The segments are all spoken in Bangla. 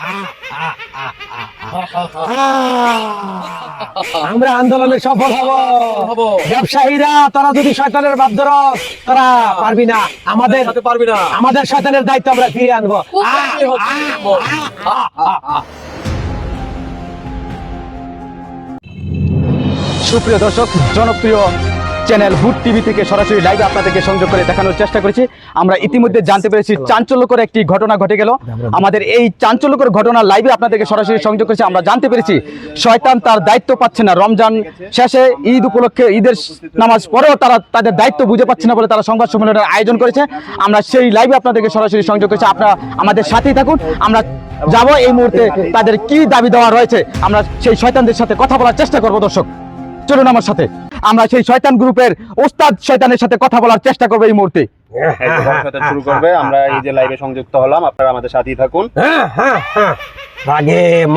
আমরা আন্দোলনে সফল হব। ব্যবসায়ীরা তারা যদি শয়তানের বাপ ধর তারা পারবি না। আমাদের পারবি না। আমাদের শয়তানের দায়িত্ব আমরা ফিরিয়ে আনব। সুপ্রিয় দর্শক জনপ্রিয় চ্যানেল হুড টিভি থেকে সরাসরি লাইভে আপনাদেরকে সংযোগ করে দেখানোর চেষ্টা করেছি। আমরা ইতিমধ্যে জানতে পেরেছি চাঞ্চল্যকর একটি ঘটনা ঘটে গেল। আমাদের এই চাঞ্চল্যকর ঘটনা লাইভে আপনাদেরকে সরাসরি সংযোগ করেছি। আমরা জানতে পেরেছি, শয়তান তার দায়িত্ব পাচ্ছে না। রমজান শেষে ঈদ উপলক্ষে ঈদের নামাজ পরেও তারা তাদের দায়িত্ব বুঝে পাচ্ছে না বলে তারা সংবাদ সম্মেলনের আয়োজন করেছে। আমরা সেই লাইভে আপনাদেরকে সরাসরি সংযোগ করেছি। আপনারা আমাদের সাথেই থাকুন। আমরা যাব এই মুহূর্তে তাদের কি দাবি দেওয়া রয়েছে। আমরা সেই শয়তানদের সাথে কথা বলার চেষ্টা করব দর্শক। চলুন আমার সাথে। আমরা সেই শয়তান গ্রুপের ওস্তাদ শয়তানের সাথে কথা বলার চেষ্টা করব এই মুহূর্তে। এই তো ভবিষ্যতে শুরু করবে। আমরা এই যে লাইভে সংযুক্ত হলাম আপনারা আমাদের সাথেই থাকুন। হ্যাঁ হ্যাঁ হ্যাঁ।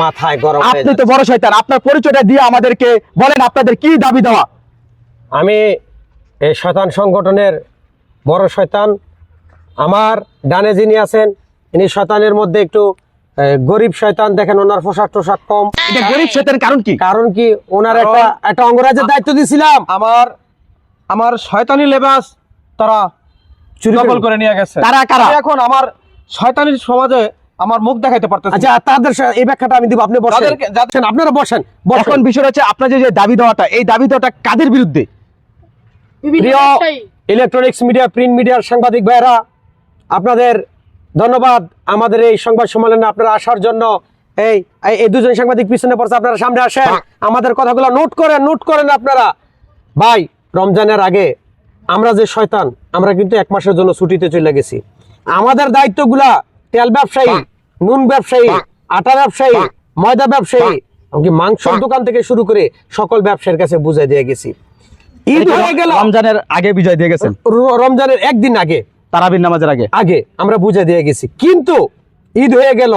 মাথায় গরম আপনি তো বড় শয়তান আপনার পরিচয়টা দিয়ে আমাদেরকে বলেন আপনাদের কি দাবি দেওয়া? আমি এই শয়তান সংগঠনের বড় শয়তান। আমার ডানে যিনি আছেন ইনি শয়তানের মধ্যে একটু গরিব শয়তান দেখেন ওনার পোশাক টোশাক কম। এটা গরিব শয়তানের কারণ কি? কারণ কি ওনার একটা একটা অঙ্গরাজ্যের দায়িত্ব দিয়েছিলাম আমার আমার শয়তানি লেবাস তারা চুরি দখল করে নিয়ে গেছে। তারা কারা? এখন আমার শয়তানির সমাজে আমার মুখ দেখাইতে পারতেছি আচ্ছা তাদের এই ব্যাখ্যাটা আমি দিব আপনি বসেন। আপনারা বসেন বসেন। এখন বিষয় হচ্ছে আপনার যে যে দাবি দেওয়াটা এই দাবি দেওয়াটা কাদের বিরুদ্ধে? প্রিয় ইলেকট্রনিক্স মিডিয়া প্রিন্ট মিডিয়ার সাংবাদিক ভাইরা আপনাদের ধন্যবাদ আমাদের এই সংবাদ সম্মেলনে আপনারা আসার জন্য। এই এই- দুজন সাংবাদিক পিছনে পড়ছে আপনারা সামনে আসেন। আমাদের কথাগুলো নোট করেন নোট করেন আপনারা। ভাই রমজানের আগে আমরা যে শয়তান আমরা কিন্তু এক মাসের জন্য ছুটিতে চলে গেছি। আমাদের দায়িত্বগুলা তেল ব্যবসায়ী নুন ব্যবসায়ী আটা ব্যবসায়ী ময়দা ব্যবসায়ী এমনকি মাংসের দোকান থেকে শুরু করে সকল ব্যবসায়ীর কাছে বুঝাই দিয়ে গেছি। ঈদ হয়ে গেল। রমজানের আগে বিজয় দিয়ে গেছেন। রমজানের একদিন আগে। তারাবির নামাজের আগে। আগে আমরা বুঝে দিয়ে গেছি। কিন্তু ঈদ হয়ে গেল।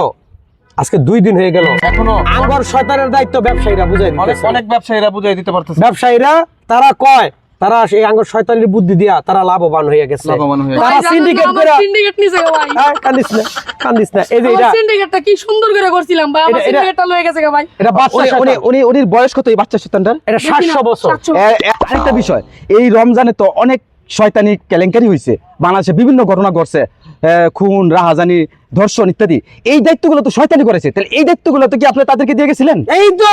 আজকে দুই দিন হয়ে গেল। এখনও আঙ্গর শয়তানের দায়িত্ব ব্যবসায়ীরা বুঝাই অনেক ব্যবসায়ীরা বুঝাই দিতে পারতেছে। ব্যবসায়ীরা তারা কয় তারা সেই আঙ্গর শয়তানের বুদ্ধি দিয়া তারা লাভবান হয়ে গেছে। তারা সিন্ডিকেট করে সিন্ডিকেট নিছে ভাই। হ্যাঁ, কান্দিস না কান্দিস না। এই যে এটা সিন্ডিকেটটা কি সুন্দর করে করছিলাম ভাই আমার এটা- এটা- সিন্ডিকেটটা লয়ে গেছে ভাই। এটা বাচ্চা উনি উনি। উনির বয়স কত এই বাচ্চা শয়তানটার? এটা সাতশো বছর। আরেকটা বিষয় এই রমজানে তো অনেক শয়তানি কেলেঙ্কারি হয়েছে বাংলাদেশে বিভিন্ন ঘটনা ঘটছে খুন রাহাজানি ধর্ষণ ইত্যাদি। এই দায়িত্বগুলো তো শয়তানি করেছে। তাহলে এই দায়িত্বগুলো তো কি আপনি তাদেরকে দিয়ে গেছিলেন? এই তো!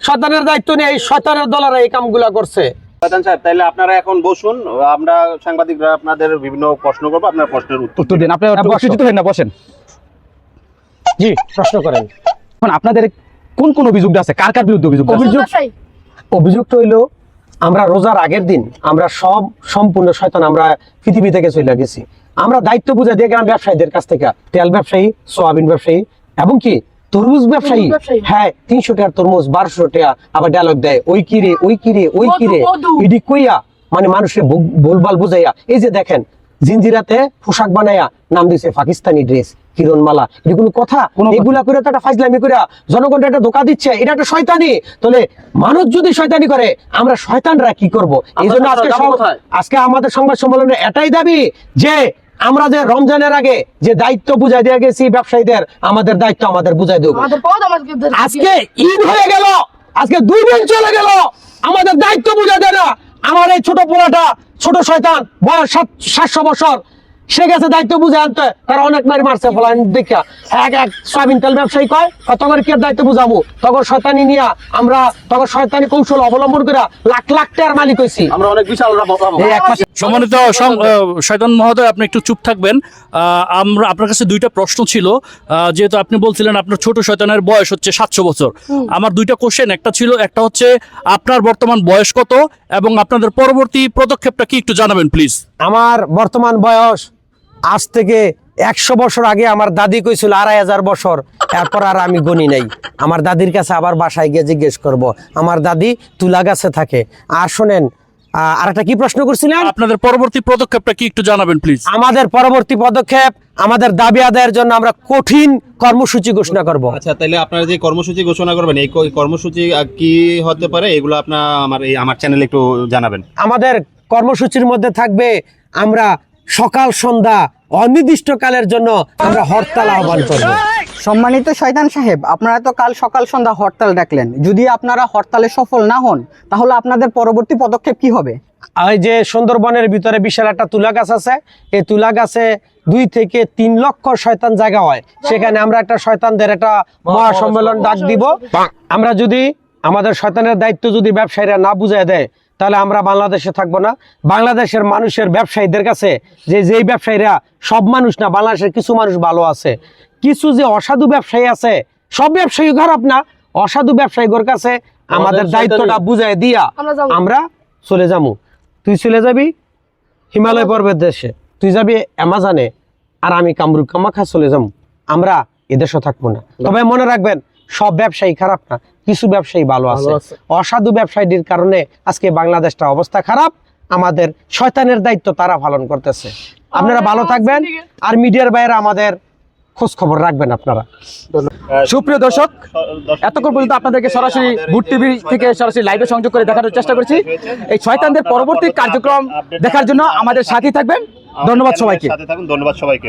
শয়তানের দায়িত্ব নিয়ে এই শয়তানের দলেরা এই কামগুলা করছে। শয়তান সাহেব তাহলে আপনারা এখন বসুন আমরা সাংবাদিকরা আপনাদের বিভিন্ন প্রশ্ন করব আপনার প্রশ্নের উত্তর উত্তর দিন। আপনি হ্যাঁ, বসো। উত্তেজিত হন না বসেন। জি প্রশ্ন করেন। এখন আপনাদের কোন কোন অভিযোগটা আছে? কার কার বিরুদ্ধে অভিযোগ? অভিযোগ। অভিযুক্ত হইল আমরা রোজার আগের দিন আমরা সব সম্পূর্ণ শয়তান আমরা পৃথিবী থেকে চলে গেছি। আমরা দায়িত্ব বুঝে দিয়ে গেলাম ব্যবসায়ীদের কাছ থেকে। তেল ব্যবসায়ী সোয়াবিন ব্যবসায়ী এবং কি? তরমুজ ব্যবসায়ী। হ্যাঁ তিনশো টাকার তরমুজ বারোশো টাকা আবার ডায়লগ দেয় ওই কিরে ওই কিরে ওই কিরে ইডি কইয়া মানে মানুষের ভুল- ভুলভাল বুঝাইয়া। এই যে দেখেন জিঞ্জিরাতে পোশাক বানাইয়া নাম দিয়েছে পাকিস্তানি ড্রেস। কিরণমালা। কোনো কথা? এগুলা করে তো একটা ফাইজলামি করে জনগণটা একটা ধোকা দিচ্ছে। এটা একটা শয়তানি। তাহলে মানুষ যদি শয়তানি করে আমরা শয়তানরা কি করব? এই জন্য আজকে? আজকে আমাদের সংবাদ সম্মেলনে এটাই দাবি যে আমরা যে রমজানের আগে যে দায়িত্ব বুঝাই দিয়ে গেছি ব্যবসায়ীদের আমাদের দায়িত্ব আমাদের বুঝাই দেবো। আজকে ঈদ হয়ে গেল। আজকে দুই দিন চলে গেল। আমাদের দায়িত্ব বুঝাই দেয় না। আমার এই ছোট পোলাটা ছোট শয়তান বয়স সাত সাতশো বছর। সে গেছে দায়িত্ব বুঝে আনতে। তারা অনেক মারি মারছে ফলান দেখা এক এক সয়াবিন তেল ব্যবসায়ী কয় তখন কি আর দায়িত্ব বুঝাবো? তখন শয়তানি নিয়া আমরা তখন শয়তানি কৌশল অবলম্বন করে লাখ লাখ টাকার মালিক হয়েছি আমরা অনেক বিশাল এই সম্মানিত শয়তান মহোদয় আপনি একটু চুপ থাকবেন। আহ, আমরা আপনার কাছে দুইটা প্রশ্ন ছিল। আহ, যেহেতু আপনি বলছিলেন আপনার ছোট শয়তানের বয়স হচ্ছে সাতশো বছর। আমার দুইটা কোশ্চেন একটা ছিল একটা হচ্ছে আপনার বর্তমান বয়স কত এবং আপনাদের পরবর্তী পদক্ষেপটা কি একটু জানাবেন প্লিজ আমার বর্তমান বয়স আজ থেকে একশো বছর আগে আমার দাদি কইছিল আড়াই হাজার বছর এরপর আর আমি গণি নাই। আমার দাদির কাছে আবার বাসায় গিয়ে জিজ্ঞেস করব আমার দাদি তুলা গাছে থাকে। আর শোনেন আর একটা কি প্রশ্ন করছিলেন? আপনাদের পরবর্তী পদক্ষেপটা কি একটু জানাবেন প্লিজ আমাদের পরবর্তী পদক্ষেপ আমাদের দাবি আদায়ের জন্য আমরা কঠিন কর্মসূচি ঘোষণা করব। আচ্ছা তাহলে আপনারা যে কর্মসূচি ঘোষণা করবেন এই কর্মসূচি কি হতে পারে? এগুলো আপনার আমার এই আমার চ্যানেলে একটু জানাবেন। আমাদের কর্মসূচির মধ্যে থাকবে আমরা সকাল সন্ধ্যা অনির্দিষ্টকালের জন্য আমরা হরতাল আহ্বান করব। সম্মানিত শয়তান সাহেব আপনারা তো কাল সকাল সন্ধ্যা হরতাল ডাকলেন যদি আপনারা হরতালে সফল না হন তাহলে আপনাদের পরবর্তী পদক্ষেপ কি হবে? এই যে সুন্দরবনের ভিতরে বিশাল একটা তুলা গাছ আছে এই তুলা গাছে দুই থেকে তিন লক্ষ শয়তান জায়গা হয়। সেখানে আমরা একটা শয়তানদের একটা মহাসম্মেলন ডাক দিব। আমরা যদি আমাদের শয়তানের দায়িত্ব যদি ব্যবসায়ীরা না বুঝায় দেয় তাহলে আমরা বাংলাদেশে থাকব না। বাংলাদেশের মানুষের ব্যবসায়ীদের কাছে যে যেই ব্যবসায়ীরা সব মানুষ না বাংলাদেশের কিছু মানুষ ভালো আছে। কিছু যে অসাধু ব্যবসায়ী আছে সব ব্যবসায়ী খারাপ না অসাধু ব্যবসায়ীদের কাছে আমাদের দায়িত্বটা বুঝায় দিয়া আমরা চলে যাব তুই চলে যাবি হিমালয় পর্বের দেশে তুই যাবি অ্যামাজনে আর আমি কামরুক কামাখা চলে যাব আমরা এদেশও থাকব না। তবে মনে রাখবেন সব ব্যবসায়ী খারাপ না কিছু ব্যবসায়ী ভালো আছে। অসাধু ব্যবসায়ীদের কারণে আজকে বাংলাদেশটা অবস্থা খারাপ আমাদের শয়তানের দায়িত্ব তারা পালন করতেছে। আপনারা ভালো থাকবেন আর মিডিয়ার বাইরে আমাদের খোঁজ খবর রাখবেন আপনারা। সুপ্রিয় দর্শক এতক্ষণ পর্যন্ত আপনাদেরকে সরাসরি বুট টিভি থেকে সরাসরি লাইভে সংযোগ করে দেখানোর চেষ্টা করেছি। এই শয়তানদের পরবর্তী কার্যক্রম দেখার জন্য আমাদের সাথেই থাকবেন। ধন্যবাদ সবাইকে। সাথে ধন্যবাদ সবাইকে।